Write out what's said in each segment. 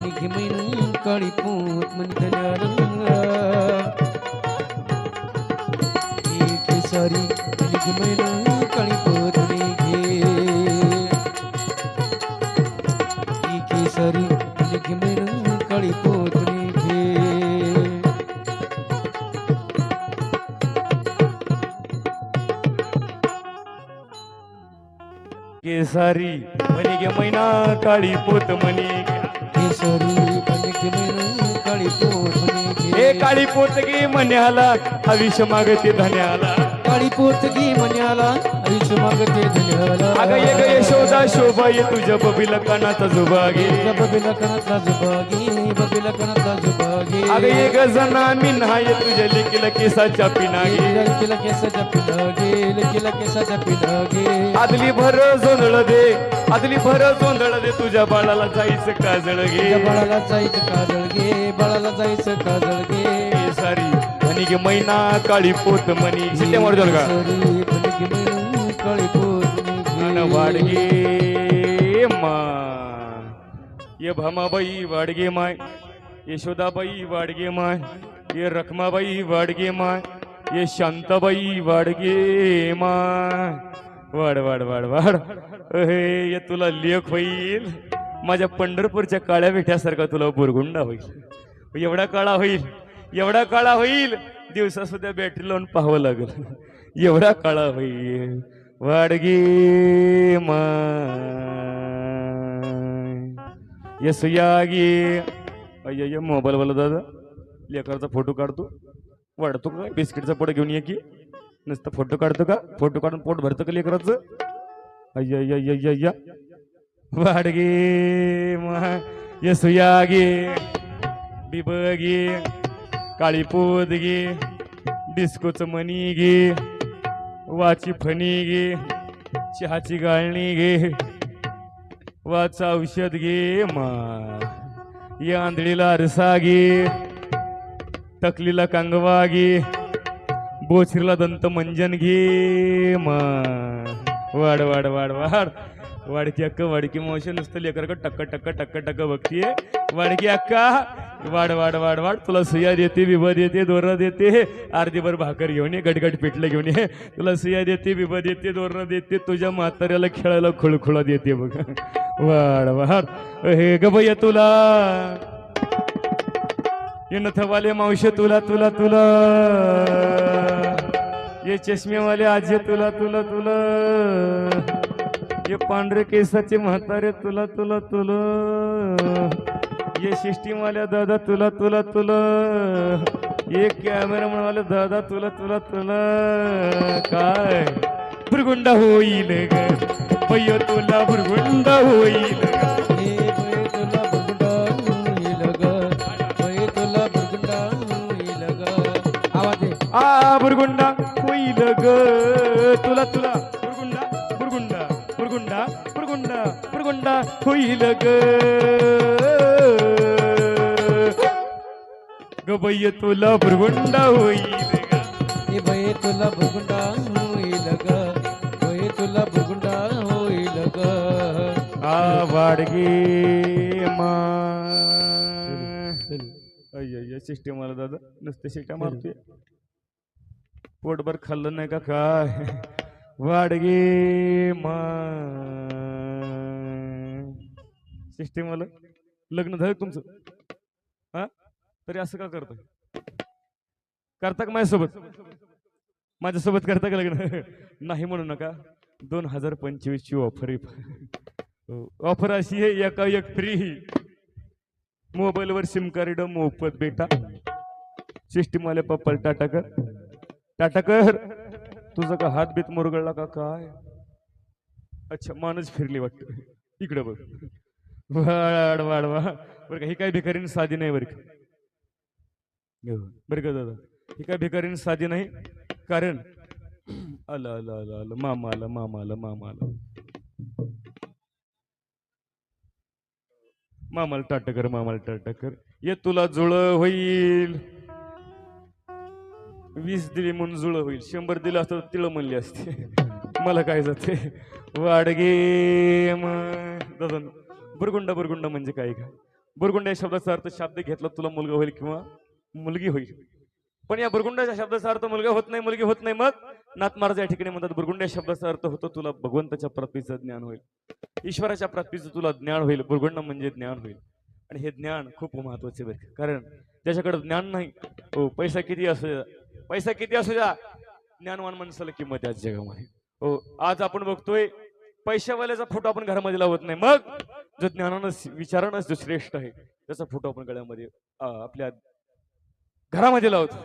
निघे man काळी पोत सारी निघे. मैन काळी पोत सारी केसारी मनी गे मैना काळी पोत मनी हे काळी पोतगी म्हणाला आयुष्य मागते धन्याला. काळी पोतगी मन्याला आयुष्य मागते धन्याला अग ग यशोदा शोभा ये तुझ्या बबीला कानाचा जुबा गे बबिला कणातला जुबागी बबिला कणातला जुबागी. अग ये ग जना मी नाही तुझ्या लेकीला केसाच्या पिना गे लकीला केसाच्या पिढागे लकीला केसाच्या पिढागे आदली भर जोंधळ दे आदली भर जोंधळ दे तुझ्या बाळाला जायचं काजळ तुझ्या गे बाळाला जायचं काजळ घे बाळाला जायचं काजळ घे. केसारी म्हणे गे मैना काळी पोत मनी शिट्ट्या मारू का काळी वाडगे मा. ये भमाबाई वाडगे माय. यशोदाबाई वाडगे माय. ये रखमाबाई वाडगे माय. ये शांताबाई वाडगे माय. वाड वाड वाड वाड. अहे ये तुला लेख होईल. माझ्या पंढरपूरच्या काळ्या विठ्यासारखा तुला बुरगुंडा होईल. एवढा काळा होईल. एवढा काळा होईल. दिवसा सुद्धा बॅटरी लावून पाहावं लागेल. एवढा काळा होईल. वाडगी माय. यसुयागी अय्य मोबाईल वाला दादा. लेकरचा फोटो काढतो. वाढतो का? बिस्किटचा पोट घेऊन ये की. नुसतं फोटो काढतो का? फोटो काढून पोट भरतं का लेकराचं? अय्य अय्य अय्य अय्य वाडगे मा यसुयागी बिबगी. काळी पोत गे डिस्कोच मनी गे वाची फणी गे चहाची गाळणी घे वाच औषध घे मा या आंधळीला आरसा घे तकलीला कांगवा घे बोचरीला दंत मंजन घे मा. वाड वाड वाड वाड वाडकी अक्का वाडकी मावशी नुसतं लेकर टक्क टक्क टक्क टक्क बघतीये. वाडकी अक्का वाड वाड वाढ वाड तुला सुया देते बिबा देते दोरा देते. अर्धीभर भाकर घेऊन ये गटगट पिठलं घेऊन ये. तुला सुया देते बिबा देते दोरा देते तुझ्या म्हाताऱ्याला खेळायला खुळखुळा देते बघ. वाड वाड. हे ग भैया तुला. ये नथवाले मावशे तुला तुला तुला. ये चष्मेवाले आजे तुला तुला तुला. ये पांढरे केसाचे म्हातारे तुला तुला तुला. ये सिस्टीमवाल्या दादा तुला तुला तुला. ये कॅमेरामॅन वाले दादा तुला तुला तुला. काय? भुरगुंडा होईल ग. पय्य तुला भुरगुंडा होईल ग. ए बये तुला होईल ग. ग बయ్య तुला बुरगुंडा होईल ए बये तुला बुरगुंडा होईल ग. बये तुला बुरगुंडा होईल ग. आ वाडगे मा. अय्य सिस्टीम मला दादा नुसते शिट्या मारतोय. पोटभर खाल्लं नाही का काय? वाडगे मा. सिस्टीम वाल लग्न झालं तुमचं? हा? तरी असं का करतो करता का माझ्यासोबत? माझ्यासोबत करता का लग्न? नाही म्हणू नका. दोन हजार पंचवीस ची ऑफर ऑफर अशी आहे एका एक फ्री मोबाईलवर सिम कार्ड मोफत बेटा सिस्टीम वाले पप्पल टाटा कर. टाटा कर. तुझा का हात बीत मुरगळला का काय? अच्छा मानच फिरली वाटतं. इकडे बघ. वाड वाड वा बरं का ही काय भिकारीन साधी नाही बरं का? हो, बरं का दादा? ही काय भिकारीन साधी नाही? कारण? आलं आलं आलं आलं. मामा आलं मामा आलं मामा आलं. मामाला टाटा कर मामाला टाटा कर. ये तुला जुळ होईल. वीस दिली म्हणून जुळ होईल. शंभर दिलं असतं तिळ म्हणली असते. मला काय जाते? वाडगे मग दादा बुरगुंड बुरगुंड म्हणजे काय का बुरगुंड या शब्दाचा अर्थ शब्द घेतला तुला मुलगा होईल किंवा मुलगी होईल. पण या बुरगुंडाच्या शब्दाचा अर्थ मुलगा होत नाही मुलगी होत नाही मग नाथ महाराज या ठिकाणी म्हणतात बुरगुंड या शब्दाचा अर्थ होतो तुला भगवंताच्या प्रतीचं ज्ञान होईल. ईश्वराच्या प्रतीचं तुला ज्ञान होईल. बुरगुंड म्हणजे ज्ञान होईल. आणि हे ज्ञान खूप महत्त्वाचे बरं कारण त्याच्याकडे ज्ञान नाही. हो पैसा किती असू द्या. पैसा किती असू द्या. ज्ञानवान माणसाला किंमत आहे आज जगामध्ये. हो आज आपण बघतोय पैशावाल्याचा फोटो आपण घरामध्ये लावत नाही. मग जो ज्ञानानं विचारानं जो श्रेष्ठ आहे त्याचा फोटो आपण गळ्यामध्ये आपल्या घरामध्ये लावतो.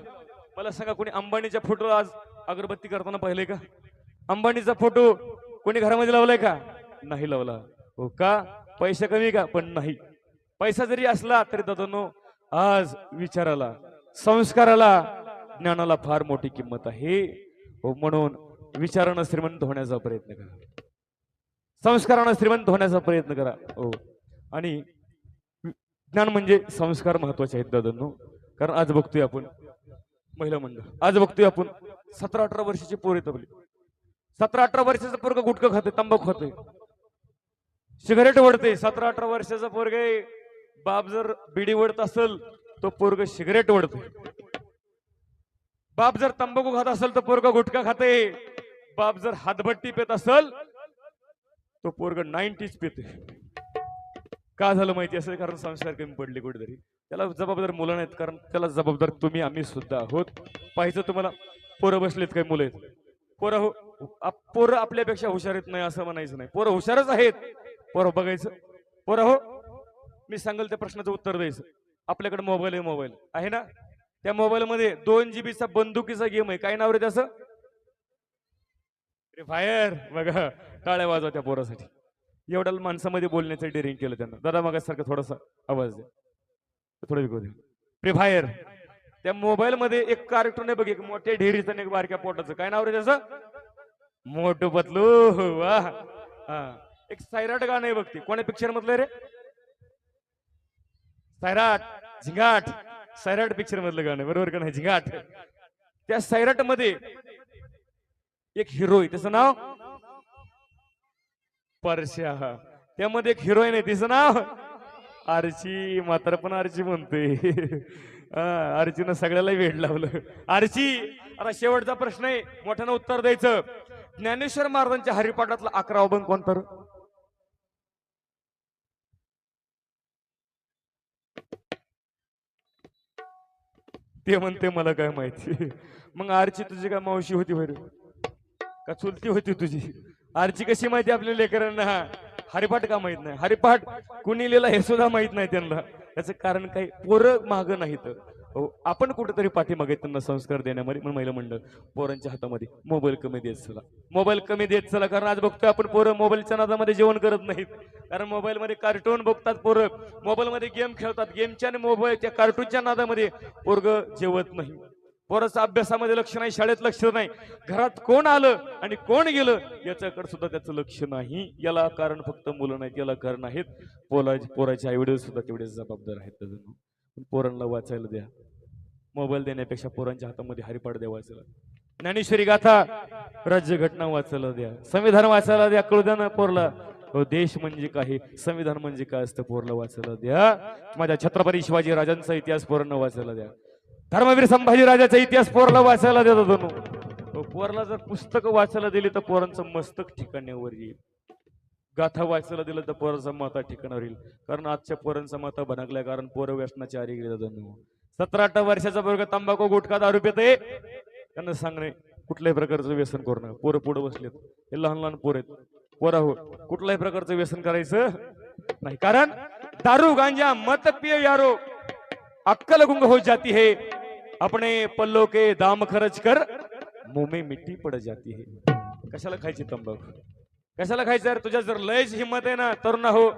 मला सांगा कोणी अंबानीच्या फोटो आज अगरबत्ती करताना पाहिले का? अंबानीचा फोटो कोणी घरामध्ये लावलाय का? नाही लावला. हो का? पैसे कमी का? पण नाही. पैसा जरी असला तरी दादानो आज विचाराला संस्काराला ज्ञानाला फार मोठी किंमत आहे. हो म्हणून विचारानं श्रीमंत होण्याचा प्रयत्न करा. संस्कारानं श्रीमंत होण्याचा प्रयत्न करा. हो. आणि ज्ञान म्हणजे संस्कार महत्त्वाचे आहेत दादांनो. कारण आज बघतोय आपण महिला मंडळ. आज बघतोय आपण सतरा अठरा वर्षाची पोर येत आपले. सतरा अठरा वर्षाचं पोरग गुटखं खाते तंबाखू खाते सिगारेट ओढते सतरा अठरा वर्षाचा पोरग बाप जर बिडी ओढत असेल तो पोरग सिगरेट ओढते बाप जर तंबाखू खात असेल तर पोरग गुटखा खाते बाप जर हातभट्टी पेत असेल तो पोरग नाईन्टीज पिते का झालं माहिती? असेल कारण संस्कार कमी पडले कुठेतरी. त्याला जबाबदार मुलं नाहीत कारण त्याला जबाबदार तुम्ही आम्ही सुद्धा आहोत. पाहिजे तुम्हाला पोरं बसलेत काही मुलं आहेत. पोरं हो आप- पोरं आपल्यापेक्षा हुशार येत नाही असं म्हणायचं नाही. पोरं हुशारच आहेत. पोरं बघायचं. पोरं हो मी सांगेल त्या प्रश्नाचं उत्तर द्यायचं. आपल्याकडे मोबाईल आहे मोबाईल. आहे ना? त्या मोबाईलमध्ये दोन जीबीचा बंदुकीचा गेम आहे. काय नाव रे त्याचं? फायर बघा टाळ्या वाजवा त्या पोरासाठी. एवढ्या माणसामध्ये बोलण्याचं डेअरिंग केलं त्यांना. दादा मग सारखं थोडासा आवाज द्या. थोडं विकू द्या. फ्री फायर त्या मोबाईल मध्ये एक कार्टून आहे बघ एक मोठ्या ढेरीचं नाही एक बारक्या पोटाचं. काय नाव रे त्याचं? मोठ पतलू. वा. हा. एक सैराट गाणं आहे बघ ते. कोण्या पिक्चर मधलं रे? सैराट झिंगाट. सैराट पिक्चर मधलं गाणं आहे, बरोबर का नाही? झिंगाट. त्या सैराटमध्ये एक हिरो आहे. त्याचं नाव परश्या. त्यामध्ये एक हिरोईन आहे तिचं नाव? आरची. मात्र पण आरची म्हणते आरचीनं सगळ्याला वेळ लावलं. आरची आता शेवटचा प्रश्न आहे. मोठ्यानं उत्तर द्यायचं. ज्ञानेश्वर महाराजांच्या हरिपाठातला अकरा अभंग कोणतर ते म्हणते मला काय माहिती. मग आरची तुझी काय मावशी होती बरं? का चुलती होती तुझी? आरची कशी माहिती आपल्या लेकरांना? हरिपाठ का माहीत नाही? हरिपाठ कुणी लिहिला हे सुद्धा माहीत नाही त्यांना. याचं कारण काही पोरं माग नाहीत. हो, आपण कुठेतरी पाठीमागे त्यांना संस्कार देण्यामध्ये म्हणून महिला मंडळ पोरांच्या हातामध्ये मोबाईल कमी देत चला. मोबाईल कमी देत चला कारण आज बघतोय आपण पोरं मोबाईलच्या नादामध्ये जेवण करत नाहीत. कारण मोबाईलमध्ये कार्टून बघतात पोरं. मोबाईलमध्ये गेम खेळतात. गेमच्या आणि मोबाईलच्या कार्टूनच्या नादामध्ये पोरग जेवत नाही. पोराचं अभ्यासामध्ये लक्ष नाही शाळेत लक्ष नाही. घरात कोण आलं आणि कोण गेलं याच्याकडे सुद्धा त्याचं लक्ष नाही. याला कारण फक्त मुलं नाहीत याला कारण आहेत. पोला पोराचे आई वडील सुद्धा तेवढेच जबाबदार आहेत पण पोरांना वाचायला द्या. मोबाईल देण्यापेक्षा पोरांच्या हातामध्ये हरिपाठ द्या वाचायला. ज्ञानेश्वरी गाथा राज्यघटना वाचायला द्या. संविधान वाचायला द्या कळू द्या ना पोरला. हो देश म्हणजे काय? संविधान म्हणजे काय असतं पोरला वाचायला द्या. माझ्या छत्रपती शिवाजी राजांचा इतिहास पोरांना वाचायला द्या. धर्मवीर संभाजी राजाचा इतिहास पोरला वाचायला देतो दोन पोरला जर पुस्तक वाचायला दिली तर पोरांचं मस्तक ठिकाण्यावर येईल. गाथा वाचायला दिलं तर पोरांचा माता ठिकाणावर येईल. कारण आजच्या पोरांचा माता भडकलाय कारण पोरं व्यसनाच्या आरी गेले दोन सतरा अठरा वर्षाचा वर्ग तंबाखू गुटखा दारू पिते त्यांना सांगणे कुठल्याही प्रकारचं व्यसन करू नका. पोरं पुढे बसलेत. हे लहान लहान पोर आहेत. पोरा हो कुठल्याही प्रकारचं व्यसन करायचं नाही. कारण दारू गांजा मत पिय यारो अक्कल गुंग हो जाती है. अपने पल्लो के दाम खर्च कर मुंह में मिट्टी पड़ जाती है। कशाला खायची तंबाखू? कशाला खायचं? यार तुझ्या जर लयच हिंमत आहे ना तरुण हो.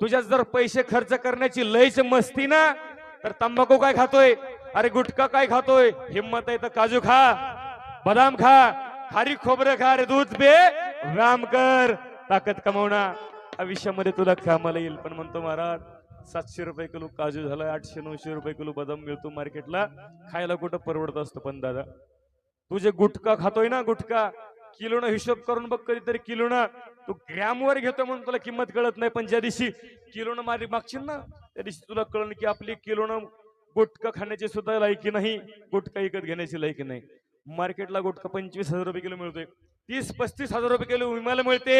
तुझ्यात जर पैसे खर्च करण्याची लयच मस्ती ना तर तंबाखू काय खातोय? अरे गुटखा काय खातोय? हिंमत आहे तर काजू खा बदाम खा खारी खोबरं खा अरे दूध पे व्यायाम कर. ताकद कमवणा आयुष्यामध्ये तुला कामाला येईल पण म्हणतो महाराज सातशे रुपये किलो काजू झालाय आठशे नऊशे रुपये किलो बदाम मिळतो मार्केटला. खायला कुठं परवडत असतं पण दादा? तुझे गुटखा खातोय ना गुटखा किलोनं हिशोब करून बघ कधीतरी किलोनं तू ग्रॅमवर घेतो म्हणून तुला किंमत कळत नाही पण ज्या दिवशी किलोनं मारी मागशील ना त्या दिवशी तुला कळण की आपली किलोनं गुटखा खाण्याची सुद्धा लायकी नाही गुटखा विकत घेण्याची लायकी नाही. मार्केटला गुटखा पंचवीस हजार रुपये किलो मिळतोय. तीस पस्तीस हजार रुपये किलो विमाला मिळते.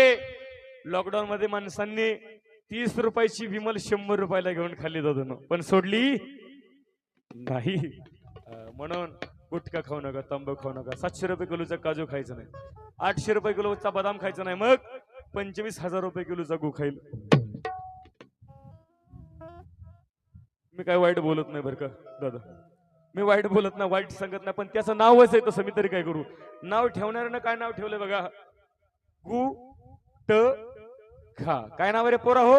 लॉकडाऊन मध्ये माणसांनी तीस रुपयाची विमल शंभर रुपयाला घेऊन खाल्ली जातो पण सोडली? नाही. म्हणून गुटखा खाऊ नका तंबाखू खाऊ नका. सातशे रुपये किलोचा काजू खायचं नाही. आठशे रुपये किलोचा बदाम खायचा नाही. मग पंचवीस हजार रुपये किलोचा गु खाईल. मी काय वाईट बोलत नाही बरं का दादा? मी वाईट बोलत नाही वाईट सांगत नाही पण त्याचं नावच आहे तसं मी तरी काय करू? नाव ठेवणाऱ्यानं काय नाव ठेवलं बघा? गु ट खा. काय नाव रे पोरा हो?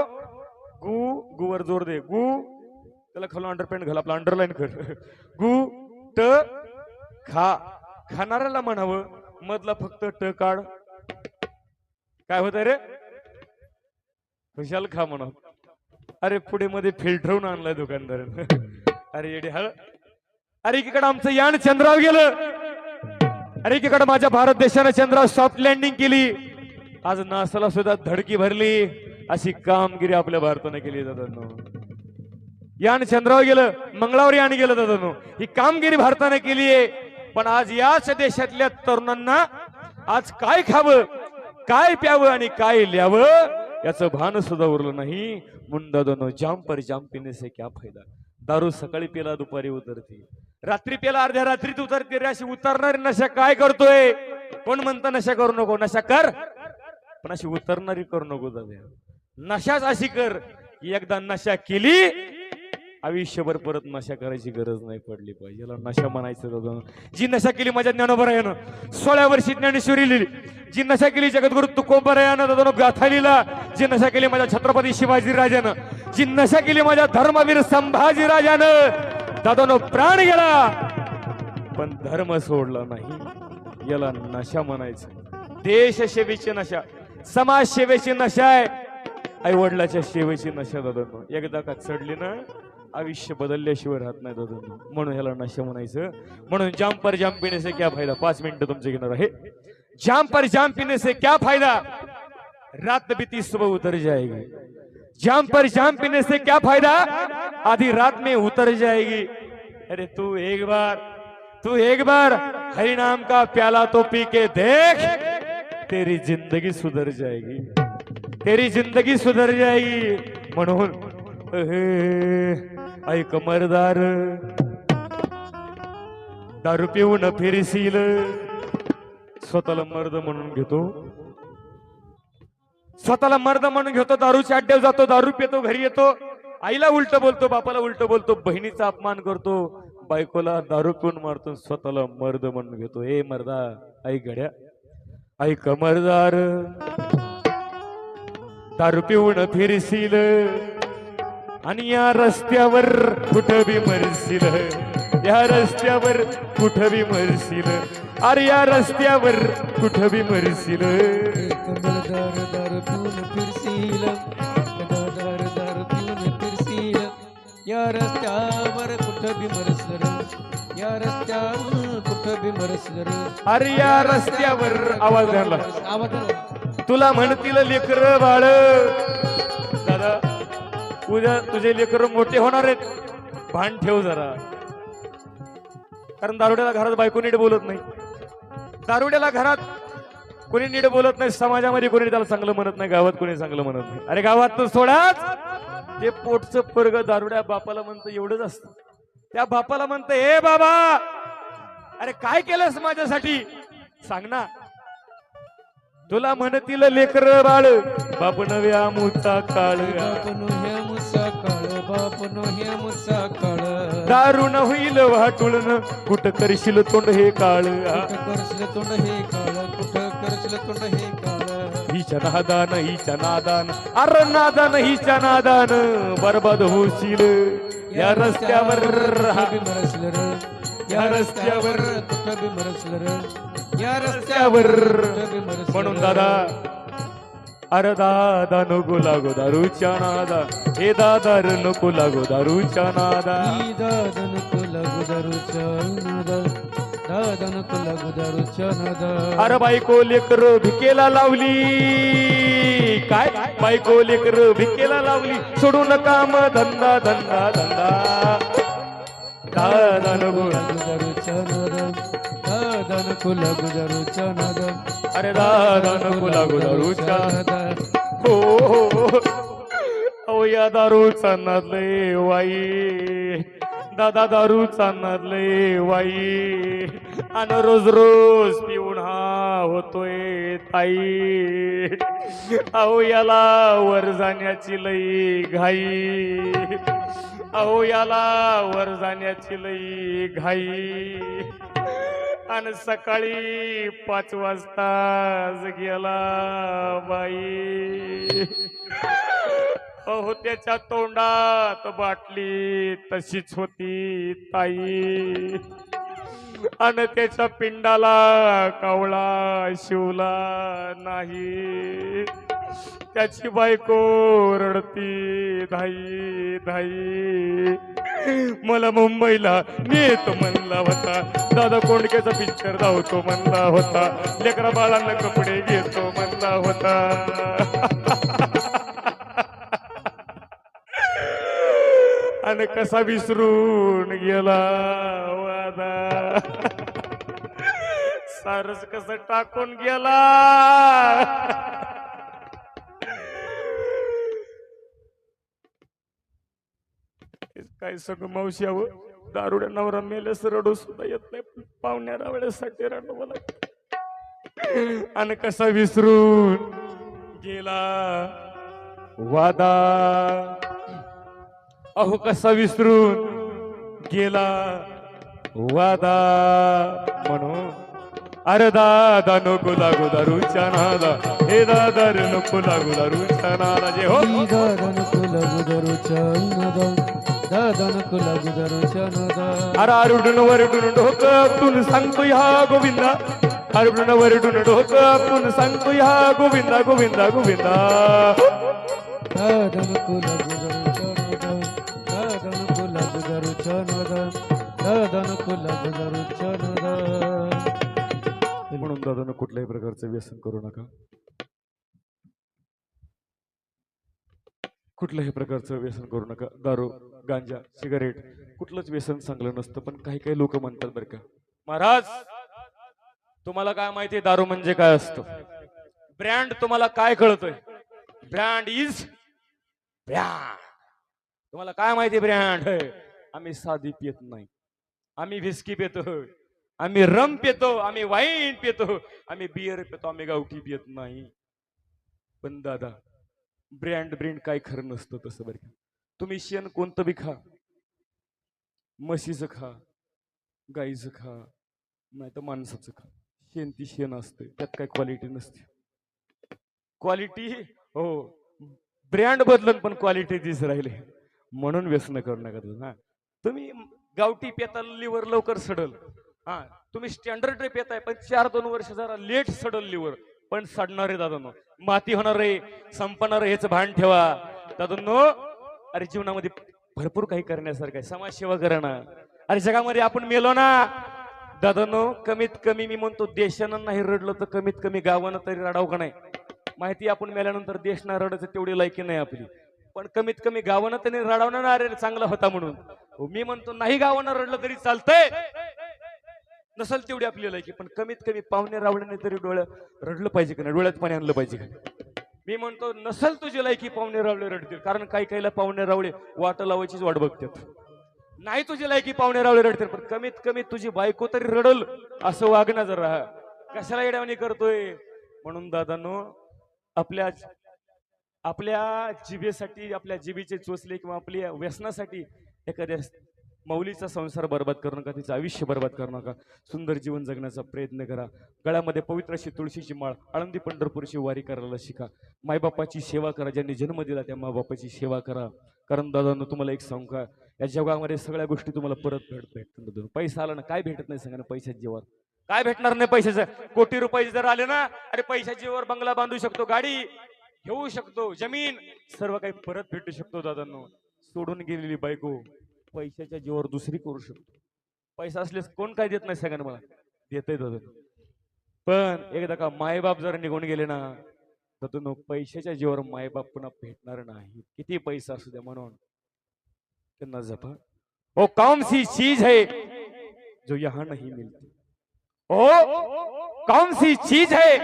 गु गुवर जोर दे. गु त्याला खालून अंडरपॅन्ट घाल आपला अंडरलाईन कर. गु ट खा. खाणाऱ्याला म्हणावं मधला फक्त ट काढ. काय होत रे? खुशाल खा म्हणावं अरे पुढे मध्ये फिल्टरवून आणलाय दुकानदारानं. अरे येडे हळ. अरे एकीकडे आमचं यान चंद्राव गेलं. अरे एकीकडे माझ्या भारत देशानं चंद्रावर सॉफ्ट लँडिंग केली. आज नासाला सुद्धा धडकी भरली. अशी कामगिरी आपल्या भारताने केली जाताना यान चंद्रावर गेलं मंगळावर यान गेलं दादानो. ही कामगिरी भारताने केली आहे. पण आज याच देशातल्या तरुणांना आज काय खावं काय प्यावं आणि काय लिहावं याचं भान सुद्धा उरलं नाही. म्हणून दादानो जाम पर जाम पिणे से क्या फायदा. दारू सकाळी पेला दुपारी उतरते. रात्री पेला अर्ध्या रात्रीत उतरते. अशी उतरणारी नशा काय करतोय? कोण म्हणतं नशा करू नको? नशा कर. पण अशी उतरणारी करू नको दादा नशाच अशी कर की एकदा नशा केली आयुष्यभर परत नशा करायची गरज नाही पडली पाहिजे याला नशा म्हणायचं जी नशा केली माझ्या ज्ञानोबरायानं सोळा वर्षी ज्ञानेश्वरी लिहिली. जी नशा केली जगद्गुरु तुकोबरायानं दादा गाथा लिहिला जी नशा केली माझ्या छत्रपती शिवाजी राजानं. जी नशा केली माझ्या धर्मवीर संभाजी राजानं. दादानो प्राण गेला. पण धर्म सोडला नाही. याला नशा म्हणायचं. देश सेवेची नशा. समाज सेवेची नशा आहे. आई वडिलाच्या सेवेची नशा दादांनो. एकदा का चढली ना आयुष्य बदलल्याशिवाय राहत नाही दादांनो. म्हणून ह्याला नशा म्हणायचं. म्हणून जाम पर जाम पिणे से क्या फायदा? पाच मिनिटं तुमचे घेणार आहे. जाम पर जाम पिणे से क्या फायदा? रात बीती सुबह उतर जाएगी. जाम पर जाम पीने से क्या फायदा? आधी रात में उतर जाएगी. अरे तू एक बार तू एक बार हरि नाम का प्याला तो पी के देख. तेरी जिंदगी सुधर जाएगी। तेरी जिंदगी सुधर जाएगी। म्हणून आई कमरदार मरदार। दारू पिऊन फिरशील। स्वतःला मर्द म्हणून घेतो। स्वतःला मर्द म्हणून घेतो दारूच्या अड्ड्यावर जातो दारू पितो घरी येतो। आईला उलट बोलतो बापाला उलट बोलतो बहिणीचा अपमान करतो। बायकोला दारू पिऊन मारतो स्वतःला मर्द म्हणून घेतो। ए मर्दा आई गड्या आई कमरदार दारू पिऊन फिरशील. आणि या रस्त्यावर कुठं बी मरशील. या रस्त्यावर कुठं बी मरशील. अरे या रस्त्यावर कुठं बी मरशील. या रस्त्यावर कुठं बी मरशील. या रस्त्यावर कुठं मरसर अरे या रस्त्यावर आवाज घाला आवाज आला. तुला म्हणतील लेकर बाळ. दादा उद्या तुझे लेकर मोठे होणार आहेत. भान ठेव जरा. कारण दारुड्याला घरात बायको नीट बोलत नाही. दारुड्याला घरात कोणी नीट बोलत नाही समाजामध्ये कोणी त्याला चांगलं म्हणत नाही गावात कोणी चांगलं म्हणत नाही. अरे गावात तर सोडाच. ते पोटचं पर्ग दारुड्या बापाला म्हणतं एवढंच असतं. त्या बापाला म्हणतं हे बाबा अरे काय केलंस माझ्यासाठी? सांग ना. तुला म्हणतील लेकर बाळ बाप नव्या मुचा काळ. दारुण होईल वाटुळण कुठ करशील तोंड हे काळ. करशील तोंड हे काळ कुठं करशील तोंड हे काळ. हिच्या नादान हिच्या नादान अर नादान हिच्या नादान बरबाद होशील. या रस्त्यावर कुठं बी मरसलं र. या रस्त्यावर कुठं बी मरसलं र. या रस्त्यावर म्हणून. दादा अरे दादा नको लागो दारूच्या नादा हे दादा रे नको लागो दारूच्या नादा ई दादन कुलगु दरुच्या नादा दादन अरे बायको लेकर भिकेला लावली. काय? बायको लेकर भिकेला लावली. सोडू नका म धंदा धंदा धंदा. दादा नको कुलगु दरुच्या नादा दादन कुलगु दरुच्या नादा अरे दादा नको लागो दारूच्या नादा हो हो. अहो या दारूचा नादलय वाई. दादा दारू नादलय वाई. आणि रोज रोज पिऊन हा होतोय ताई. अहो याला वर जाण्याची लई घाई. अहो याला वर जाण्याची लई घाई. आणि सकाळी पाच वाजताच गेला बाई. अहो त्याच्या तोंडात बाटली तशीच होती ताई. आणि त्याच्या पिंडाला कावळा शिवला नाही. त्याची बायको रडती धाई धाई. मला मुंबईला नेत म्हणला होता. दादा कोंडक्याचा पिक्चर धावतो म्हणला होता. लेकरा बाळांना कपडे घेतो म्हणला होता. आणि कसा विसरून गेला वादा. सारस कस टाकून गेला. काय सगळं मावशी यावं दारुड्या नवरा मेलेस रडू सुद्धा येत नाही पण पाहुण्या रावड्यासाठी रडू मला आणि कसा विसरून गेला वादा. अहो कसा विसरून गेला? वादा म्हणून. अरे दादा नको लागू दारूच्या नादा हे दादा रे नको लागू दारूच्या नादा जे हो. ई दादन कुलगु दरुच्या नादा दादन कुलगु दरुच्या नादा अरे आरडून वरडून डोक आपण सांगतो ह्या गोविंदा. आरडून वरडून डोक आपण सांगतो ह्या गोविंदा गोविंदा गोविंदा. दादन कुलगु दरुच्या म्हणून दादानं कुठल्याही प्रकारचं व्यसन करू नका. कुठल्याही प्रकारचं व्यसन करू नका. दारू गांजा सिगारेट कुठलंच व्यसन चांगलं नसतं पण काही काही लोक म्हणतात बरं का महाराज तुम्हाला काय माहिती दारू म्हणजे काय असतं? ब्रँड तुम्हाला काय कळतंय? Brand is brand. तुम्हाला काय माहिती ब्रँड? आम्ही साधी पियत नाही. आम्ही व्हिस्की पितो आम्ही रम पितो आम्ही वाईन पितो आम्ही बियर पितो आम्ही गावठी पित नाही. पण दादा ब्रँड ब्रँड काय खरं नसतं तसं बरं का. तुम्ही शेण कोणतं बी खा. म्हशीचं खा गाईचं खा नाही तर माणसाचं खा. शेण ती शेण असते त्यात काय क्वालिटी नसते. क्वालिटी हो. ब्रँड बदलून पण क्वालिटी दिस राहिली. म्हणून व्यसन करू नका तुम्ही हा तुम्ही गावठी पेताल लिव्हर लवकर सडल. हा तुम्ही स्टँडर्ड रे पेताय पण चार दोन वर्ष जरा लेट सडल लिव्हर पण सडणार आहे दादांनो. माती होणार आहे संपणार हेच भान ठेवा. दादांनो अरे जीवनामध्ये भरपूर काही करण्यासारखं आहे. समाजसेवा करा ना अरे जगामध्ये आपण मेलो ना. दादांनो कमीत कमी मी म्हणतो देशानं नाही रडलं तर कमीत कमी गावानं तरी रडाव का नाही? माहिती आपण मेल्यानंतर देश ना रडायचं तेवढी लायकी नाही आपली. पण कमीत कमी गावानं तरी रडावणार ना अरे चांगला होता म्हणून. हो, मी म्हणतो नाही गावानं रडलं तरी चालतंय. नसल तेवढी आपली लायकी पण कमीत कमी पाहुणे रावण्याने तरी डोळ्या रडलं पाहिजे का नाही? डोळ्यात पाणी आणलं पाहिजे का मी म्हणतो नसल तुझी लायकी पाहुणे रावळे रडतील कारण काही काहीला पाहुणे रावळे वाट लावायचीच वाट बघतात. नाही तुझी लायकी पाहुणे रावळे रडतील पण कमीत कमी तुझी बायको तरी रडल असं वागणं जरा. कशाला येड्यावानी करतोय? म्हणून दादानो आपल्या आपल्या जिभेसाठी आपल्या जिभेचे चोचले किंवा आपल्या व्यसनासाठी एखाद्या मौलीचा संसार बर्बाद करू नका तिचं आयुष्य बर्बाद करू नका. सुंदर जीवन जगण्याचा प्रयत्न करा. गळ्यामध्ये पवित्र अशी तुळशीची माळ आळंदी पंढरपूरची वारी करायला शिका. मायबापाची सेवा करा ज्यांनी जन्म दिला त्या मायबापाची सेवा करा. कारण दादांनो तुम्हाला एक सांगू का? या जगामध्ये सगळ्या गोष्टी तुम्हाला परत भेट भेटतात पैसा आला ना काय भेटत नाही सांगा ना पैशाच्या जीवावर. काय भेटणार नाही पैशाचं? कोटी रुपये जर आले ना अरे पैशाच्या जीवावर बंगला बांधू शकतो गाडी. घेऊ शकतो. जमीन. सर्व काही परत भेटू शकतो दादांनो. सोडून गेलेली बायको पैशाच्या जीवावर दुसरी करू शकतो. पैसा असल्यास कोण काय देत नाही सगळ्यांना मला. देतय दादा. पण एकदा का मायबाप जर निघून गेले ना दादांनो पैशाच्या जीवावर मायबाप पुन्हा भेटणार नाही. किती पैसा असू द्या म्हणून. त्यांना जपा. ओ कौन सी चीज है जो यहां नहीं मिलती. ओ कौन सी चीज है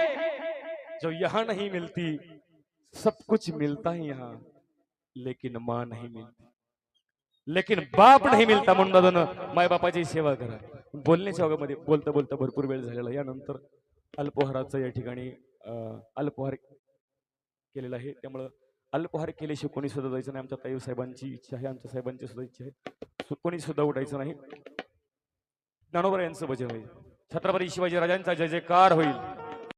जो यहां नहीं मिलती. सब कुछ मिलता है यहाँ लेकिन माँ नहीं मिलती। लेकिन बाप नाही मिळता म्हणून दादा माय बापाची सेवा करा. बोलण्याच्या मध्ये बोलता बोलता भरपूर वेळ झालेला. यानंतर अल्पहाराचं या ठिकाणी अल्पहार केलेला आहे. त्यामुळं अल्पहार केल्याशिवाय कोणी सुद्धा जायचं नाही. आमच्या ताई साहेबांची इच्छा आहे. आमच्या साहेबांची सुद्धा इच्छा आहे. सु- कोणी सुद्धा उठायचं नाही. ज्ञानोबा यांचं भजन होईल. छत्रपती शिवाजी राजांचा जय जयकार होईल.